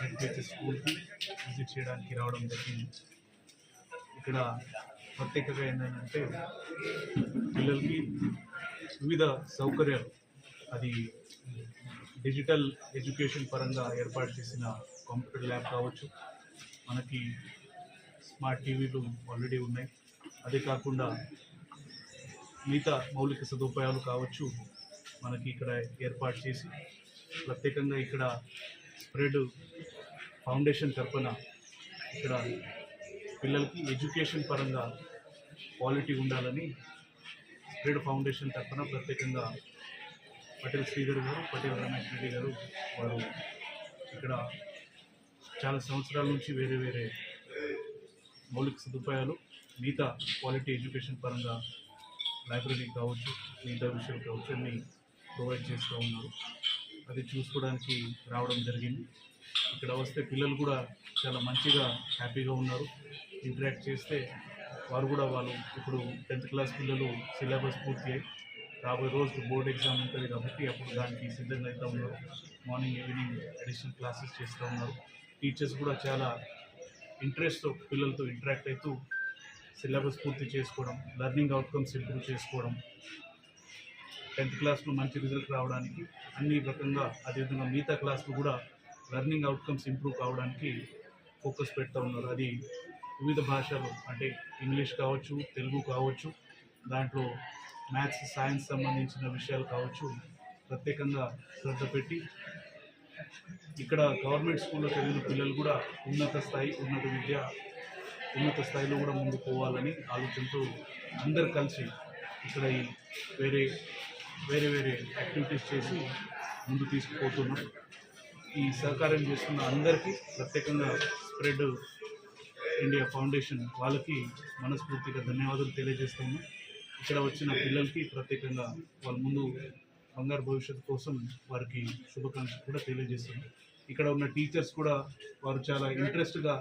Heritage స్కూల్కి visit చేయడానికి రావడం జరిగింది. ఇక్కడ ప్రత్యేకంగా ఏంటంటే పిల్లలకి వివిధ సౌకర్యాలు అది డిజిటల్ ఎడ్యుకేషన్ పరంగా ఏర్పాటు చేసిన కంప్యూటర్ ల్యాబ్ కావచ్చు మనకి స్మార్ట్ టీవీలు ఆల్రెడీ ఉన్నాయి. అదే కాకుండా మిగతా మౌలిక సదుపాయాలు కావచ్చు మనకి ఇక్కడ ఏర్పాటు చేసి ప్రత్యేకంగా ఇక్కడ స్ప్రెడ్ ఫౌండేషన్ తరపున ఇక్కడ పిల్లలకి ఎడ్యుకేషన్ పరంగా క్వాలిటీ ఉండాలని స్ప్రెడ్ ఫౌండేషన్ తరపున ప్రత్యేకంగా పటేల్ శ్రీధర్ గారు పటేల్ రమేష్ రెడ్డి గారు వారు ఇక్కడ చాలా సంవత్సరాల నుంచి వేరే వేరే మౌలిక సదుపాయాలు మిగతా క్వాలిటీ ఎడ్యుకేషన్ పరంగా లైబ్రరీ కావచ్చు మిగతా విషయాలు కావచ్చు అన్ని ప్రొవైడ్ చేస్తూ ఉన్నారు. అది చూసుకోవడానికి రావడం జరిగింది. ఇక్కడ వస్తే పిల్లలు కూడా చాలా మంచిగా హ్యాపీగా ఉన్నారు. ఇంటరాక్ట్ చేస్తే వారు కూడా వాళ్ళు ఇప్పుడు టెన్త్ క్లాస్ పిల్లలు సిలబస్ పూర్తి అయ్యి రాబోయే రోజు బోర్డ్ ఎగ్జామ్ ఉంటుంది కాబట్టి అప్పుడు దానికి సిద్ధంగా అవుతూ ఉన్నారు. మార్నింగ్ ఈవినింగ్ అడిషనల్ క్లాసెస్ చేస్తూ ఉన్నారు. టీచర్స్ కూడా చాలా ఇంట్రెస్ట్తో పిల్లలతో ఇంటరాక్ట్ అవుతూ సిలబస్ పూర్తి చేసుకోవడం లెర్నింగ్ అవుట్కమ్స్ ఇంప్రూవ్ చేసుకోవడం టెన్త్ క్లాస్లో మంచి రిజల్ట్ రావడానికి అన్ని రకంగా అదేవిధంగా మిగతా క్లాస్లో కూడా లర్నింగ్ అవుట్కమ్స్ ఇంప్రూవ్ కావడానికి ఫోకస్ పెడతా ఉన్నారు. అది వివిధ భాషలు అంటే ఇంగ్లీష్ కావచ్చు తెలుగు కావచ్చు దాంట్లో మ్యాథ్స్ సైన్స్ సంబంధించిన విషయాలు కావచ్చు ప్రత్యేకంగా శ్రద్ధ పెట్టి ఇక్కడ గవర్నమెంట్ స్కూల్లో చదివిన పిల్లలు కూడా ఉన్నత స్థాయి ఉన్నత విద్య ఉన్నత స్థాయిలో కూడా ముందుకు పోవాలని ఆలోచనతో అందరు కలిసి ఇక్కడ వేరే వేరే వేరే యాక్టివిటీస్ చేసి ముందు తీసుకుపోతున్నాం. ఈ సహకారం చేస్తున్న అందరికీ ప్రత్యేకంగా స్ప్రెడ్ ఇండియా ఫౌండేషన్ వాళ్ళకి మనస్ఫూర్తిగా ధన్యవాదాలు తెలియజేస్తున్నాం. ఇక్కడ వచ్చిన పిల్లలకి ప్రత్యేకంగా వాళ్ళ ముందు బంగారు భవిష్యత్తు కోసం వారికి శుభాకాంక్షలు కూడా తెలియజేస్తున్నాం. ఇక్కడ ఉన్న టీచర్స్ కూడా వారు చాలా ఇంట్రెస్ట్గా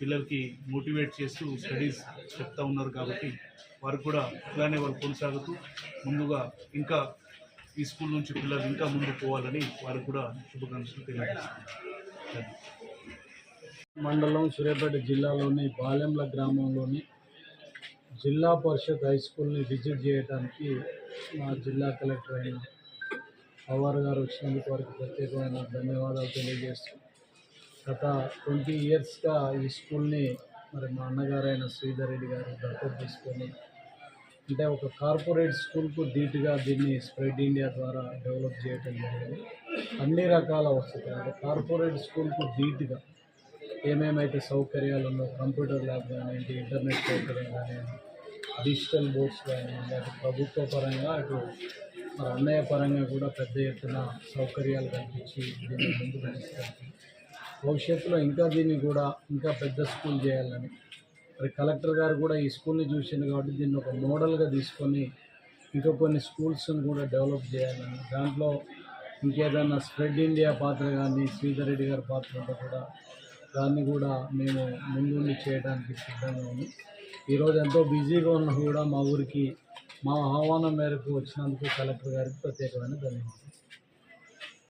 పిల్లలకి మోటివేట్ చేస్తూ స్టడీస్ చెప్తా ఉన్నారు కాబట్టి వారు కూడా ఇలానే వారు కొనసాగుతూ ముందుగా ఇంకా ఈ స్కూల్ నుంచి పిల్లలు ఇంకా ముందుకు పోవాలని వారు కూడా శుభాకాంక్షలు తెలియజేస్తున్నారు. మండలం సూర్యాపేట జిల్లాలోని బాలెంల గ్రామంలోని జిల్లా పరిషత్ హై స్కూల్ని విజిట్ చేయడానికి మా జిల్లా కలెక్టర్ అయిన పవార్ గారు వచ్చినందుకు వారికి ప్రత్యేకమైన ధన్యవాదాలు తెలియజేస్తూ గత ట్వంటీ ఇయర్స్గా ఈ స్కూల్ని మరి మా అన్నగారైన శ్రీధర్ రెడ్డి గారు దత్తత తీసుకొని అంటే ఒక కార్పొరేట్ స్కూల్కు ధీటుగా దీన్ని స్ప్రెడ్ ఇండియా ద్వారా డెవలప్ చేయటం జరిగింది. అన్ని రకాల వసతులు అంటే కార్పొరేట్ స్కూల్కు ధీటుగా ఏమేమైతే సౌకర్యాలు ఉన్నో కంప్యూటర్ ల్యాబ్ కానివ్వండి ఇంటర్నెట్ సౌకర్యం కానివ్వండి డిజిటల్ బోర్డ్స్ కానివ్వండి అటు ప్రభుత్వ పరంగా అటు మరి అన్నయ్య పరంగా కూడా పెద్ద ఎత్తున సౌకర్యాలు కల్పించి దీన్ని ముందు తీసుకెళ్తుంది భవిష్యత్తులో ఇంకా దీన్ని కూడా ఇంకా పెద్ద స్కూల్ చేయాలని. మరి కలెక్టర్ గారు కూడా ఈ స్కూల్ని చూసింది కాబట్టి దీన్ని ఒక మోడల్గా తీసుకొని ఇంకా కొన్ని స్కూల్స్ని కూడా డెవలప్ చేయాలని. దాంట్లో ఇంకేదన్నా స్ప్రెడ్ ఇండియా పాత్ర కానీ శ్రీధర్ రెడ్డి గారి పాత్ర ఉంటే కూడా దాన్ని కూడా మేము ముందుండి చేయడానికి సిద్ధంగా ఉన్నాం. ఈరోజు ఎంతో బిజీగా ఉన్నా కూడా మా ఊరికి మా ఆహ్వానం మేరకు వచ్చినందుకు కలెక్టర్ గారికి ప్రత్యేకమైన ధన్యవాదాలు.